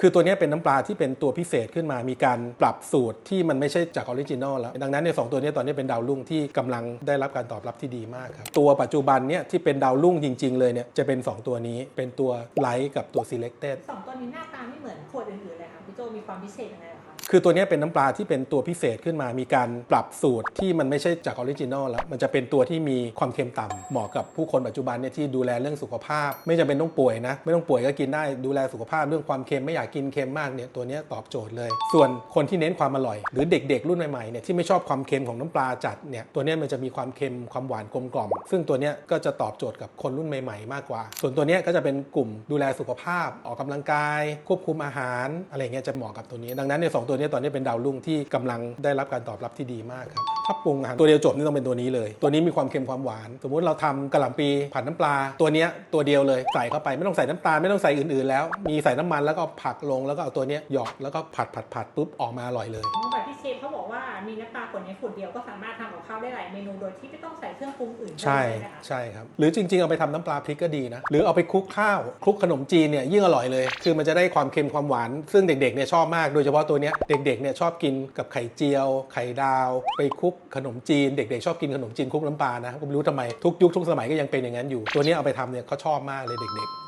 คือตัวนี้เป็นน้ำปลาที่เป็นตัวพิเศษขึ้นมา มีการปรับสูตรที่มันไม่ใช่จากออริจินอลแล้ว ดังนั้นในสองตัวนี้ตอนนี้เป็นดาวรุ่งที่กำลังได้รับการตอบรับที่ดีมากครับ ตัวปัจจุบันเนี่ยที่เป็นดาวรุ่งจริง ๆ เลยเนี่ยจะเป็น 2 ตัวนี้เป็นตัวไลท์กับตัว selected สองตัวนี้หน้าตาไม่เหมือนขวดอื่นๆเลยครับพี่โจมีความพิเศษยังไง คือตัวนี้เป็นน้ำปลาที่เป็นตัวพิเศษขึ้นมา มีการปรับสูตรที่มันไม่ใช่จากออริจินอลแล้ว มันจะเป็นตัวที่มีความเค็มต่ำเหมาะกับผู้คนปัจจุบันเนี่ยที่ดูแลเรื่องสุขภาพ ไม่จำเป็นต้องป่วยนะ ไม่ต้องป่วยก็กินได้ ดูแลสุขภาพเรื่องความเค็มไม่อยากกินเค็มมากเนี่ยตัวนี้ตอบโจทย์เลย ส่วนคนที่เน้นความอร่อย หรือเด็กๆ รุ่นใหม่ๆเนี่ยที่ไม่ชอบความเค็มของน้ำปลาจัดเนี่ยตัวนี้มันจะมีความเค็มความหวานกลมกล่อม ซึ่งตัวนี้ก็จะตอบโจทย์กับคนรุ่นใหม่ ๆ มากกว่า ส่วนตัวนี้ก็จะเป็นกลุ่มดูแลสุขภาพ ออกกำลังกาย ควบคุมอาหารอะไรเงี้ยจะเหมาะกับตัวนี้ ดังนั้นในสองตัวนี้ตอนนี้เป็นดาวรุ่งที่กำลังได้รับการตอบรับที่ดีมากครับถ้าปรุงอาหารตัวเดียวจบนี่ต้องเป็นตัวนี้เลย ตัวนี้มีความเค็มความหวาน สมมุติเราทำกะหล่ำปีผัดน้ำปลา ตัวนี้ตัวเดียวเลยใส่เข้าไปไม่ต้องใส่น้ำตาลไม่ต้องใส่อื่นๆแล้ว มีใส่น้ำมันแล้วก็ผักลงแล้วก็เอาตัวนี้หยอกแล้วก็ผัดผัดผัดปุ๊บออกมาอร่อยเลยแบ ฟเขาบอกว่ามีน้ำปลาขวดนี้ขวดเดียวก็สามารถทำกับข้าวได้หลายเมนูโดยที่ไม่ต้องใส่เครื่องปรุงอื่นใช่ได้เลยนะคะใช่ครับ หรือจริง ๆ เอาไปทำน้ำปลาพริกก็ดีนะ หรือเอาไปคลุกข้าวคลุกขนมจีนเนี่ยยิ่งอร่อยเลย คือมันจะได้ความเค็มความหวาน ซึ่งเด็กๆเนี่ยชอบมากโดยเฉพาะตัวเนี้ยเด็กๆเนี่ยชอบกินกับไข่เจียว ไข่ดาว ไปคลุกขนมจีน เด็กๆชอบกินขนมจีนคลุกน้ำปลานะก็ไม่รู้ทำไมทุกยุคทุกสมัยก็ยังเป็นอย่างนั้นอยู่ ตัวเนี้ยเอาไปทำเนี่ยเขาชอบมากเลยเด็ก ๆ